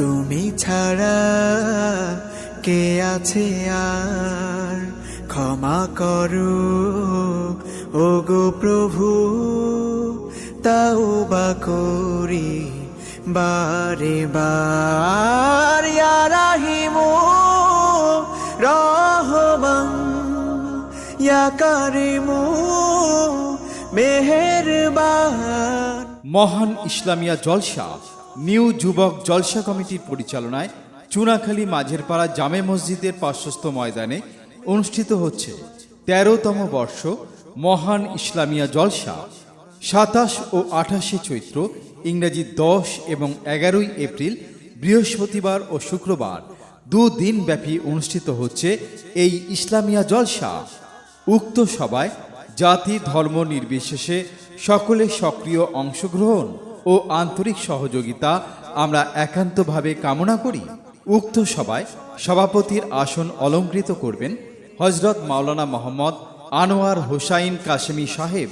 তুমি ছাড়া কে আছে আর? ক্ষমা করো ও গো প্রভু, তাও বা করি বারে বার। রাহিমু রহমান, ইয়া কারিমু মেহেরবান। মহান ইসলামিয়া জলসা নিউ যুবক জলসা কমিটির পরিচালনায় চুনাখালী মাঝেরপাড়া জামে মসজিদের পার্শ্বস্থ ময়দানে অনুষ্ঠিত হচ্ছে তেরোতম বর্ষ মহান ইসলামিয়া জলসা। সাতাশ ও আঠাশে চৈত্র ইংরেজি দশ এবং এগারোই এপ্রিল বৃহস্পতিবার ও শুক্রবার দুদিন ব্যাপী অনুষ্ঠিত হচ্ছে এই ইসলামিয়া জলসা। উক্ত সভায় জাতি ধর্ম নির্বিশেষে সকলে সক্রিয় অংশগ্রহণ ও আন্তরিক সহযোগিতা আমরা একান্তভাবে কামনা করি। উক্ত সভায় সভাপতির আসন অলঙ্কৃত করবেন হজরত মাওলানা মোহাম্মদ আনোয়ার হোসাইন কাশেমি সাহেব,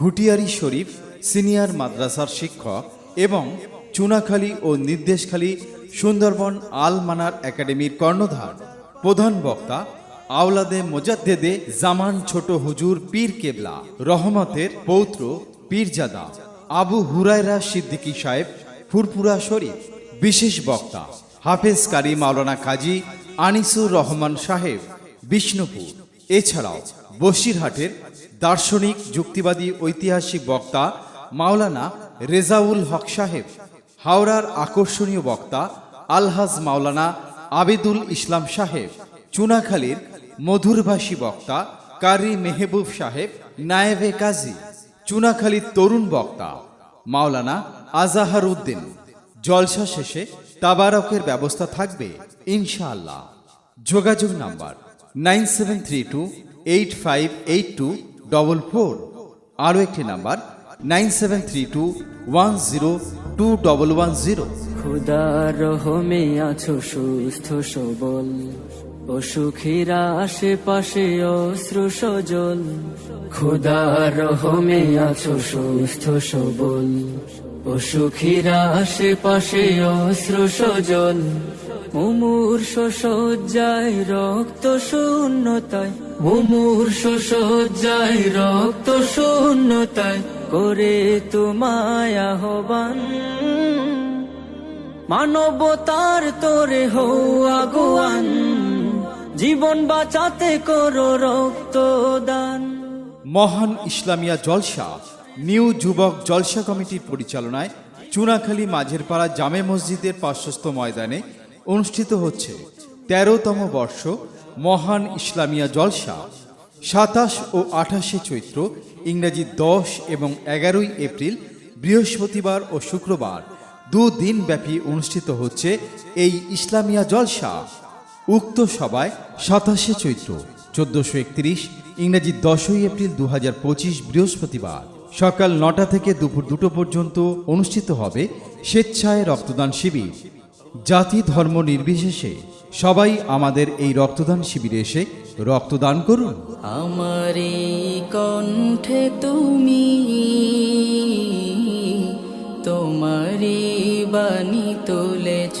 ঘুটিয়ারি শরীফ সিনিয়র মাদ্রাসার শিক্ষক এবং চুনাখালী ও নির্দেশখালী সুন্দরবন আল মানার একাডেমির কর্ণধার। প্রধান বক্তা আওলাদে মোজাদ্দেদে জামান ছোট হুজুর পীর কেবলা, রহমতের পৌত্র পীরজাদা। আবু হুরায়রা সিদ্দিকী সাহেব ফুরপুরা শরীফ, বিশেষ বক্তা, হাফেজ কারি মাওলানা কাজী আনিসুর রহমান সাহেব, বিষ্ণুপুর। এছাড়াও বসিরহাটের দার্শনিক, যুক্তিবাদী, ঐতিহাসিক বক্তা মাওলানা রেজাউল হক সাহেব, হাওড়ার আকর্ষণীয় বক্তা আলহাজ মাওলানা আবেদুল ইসলাম সাহেব, চুনাখালীর মধুরভাষী বক্তা কারি মেহবুব সাহেব, নায়েবে কাজী চুনাখালীর তরুণ বক্তা, মাওলানা আজাহার উদ্দিন। জলসা শেষে তাবারকের ব্যবস্থা থাকবে, ইনশাআল্লাহ। যোগাযোগ number nine seven three two eight five eight two double four. আরও একটি number, nine seven three two one zero two double one zero. খুদার রহমে আছো সুস্থ সবল। অসুখীরা আশেপাশে অশ্রু সজল খুদার রহমে আছো সুস্থ সবল। অসুখীরা আশেপাশে অশ্রু সজল মুমূর শয্যায় রক্ত শূন্যতায় মুমূর শয্যায় রক্ত শূন্যতায় করে তোমায় আহ্বান। মানবতার তোরে আগুয়ান জীবন বাঁচাতে করো রক্তদান। মহান ইসলামিয়া জলসা, নিউ যুবক জলসা কমিটির পরিচালনায় চুনাখালী মাঝেরপাড়া জামে মসজিদের পার্শ্বস্থ ময়দানে অনুষ্ঠিত হচ্ছে তেরোতম বর্ষ মহান ইসলামিয়া জলসা, সাতাশ ও আঠাশে চৈত্র ইংরেজি দশ এবং এগারোই এপ্রিল, বৃহস্পতিবার ও শুক্রবার দুদিন ব্যাপী অনুষ্ঠিত হচ্ছে এই ইসলামিয়া জলসা। উক্ত সভায় সাতাশে চৈত্র, চোদ্দশো একত্রিশ, ইংরেজি দশই এপ্রিল দু বৃহস্পতিবার। সকাল নটা থেকে দুপুর দুটো পর্যন্ত অনুষ্ঠিত হবে স্বেচ্ছায় রক্তদান শিবির। জাতি ধর্ম নির্বিশেষে সবাই আমাদের এই রক্তদান শিবিরে এসে রক্তদান করুন। আমার কণ্ঠে তুমি, তোমারি বাণী তুলেছ।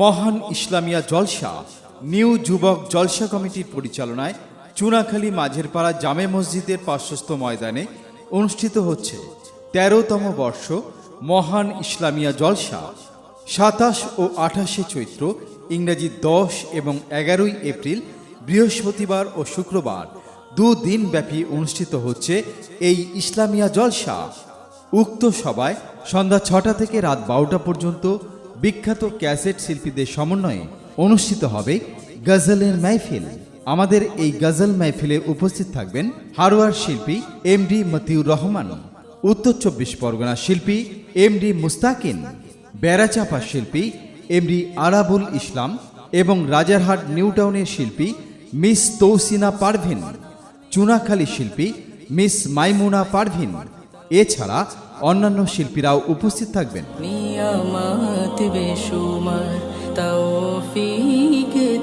মহান ইসলামিয়া জলসা, নিউ যুবক জলসা কমিটির পরিচালনায় চুনাখালী মাঝেরপাড়া জামে মসজিদের পার্শ্বস্থ ময়দানে অনুষ্ঠিত হচ্ছে তেরোতম বর্ষ মহান ইসলামিয়া জলসা। সাতাশ ও আঠাশে চৈত্র ইংরেজি দশ এবং এগারোই এপ্রিল, বৃহস্পতিবার ও শুক্রবার দুদিন ব্যাপী অনুষ্ঠিত হচ্ছে এই ইসলামিয়া জলসা। উক্ত সভায় সন্ধ্যা ছটা থেকে রাত বারোটা পর্যন্ত বিখ্যাত ক্যাসেট শিল্পীদের সমন্বয়ে অনুষ্ঠিত হবে গজলের মাহফিল। আমাদের এই গজল মাহফিলে উপস্থিত থাকবেন হারোয়ার শিল্পী এম ডি মতিউর রহমান, উত্তর চব্বিশ পরগনা শিল্পী এম ডি মুস্তাকিন, বেড়াচাপা শিল্পী এম ডি আরাবুল ইসলাম এবং রাজারহাট নিউটাউনের শিল্পী মিস তৌসিনা পারভিন, চুনাখালী শিল্পী মিস মাইমুনা পারভিন। এছাড়া অন্যান্য শিল্পীরাও উপস্থিত থাকবেন।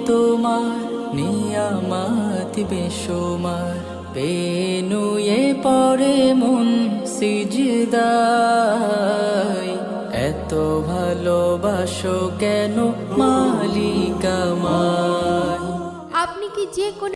তোমার। নিয়ামত বেশুমার পেনুয়ে পড়ে মন সিজদায়। এত ভালোবাসো কেন মালিকামায় আপনি কি যে কোনো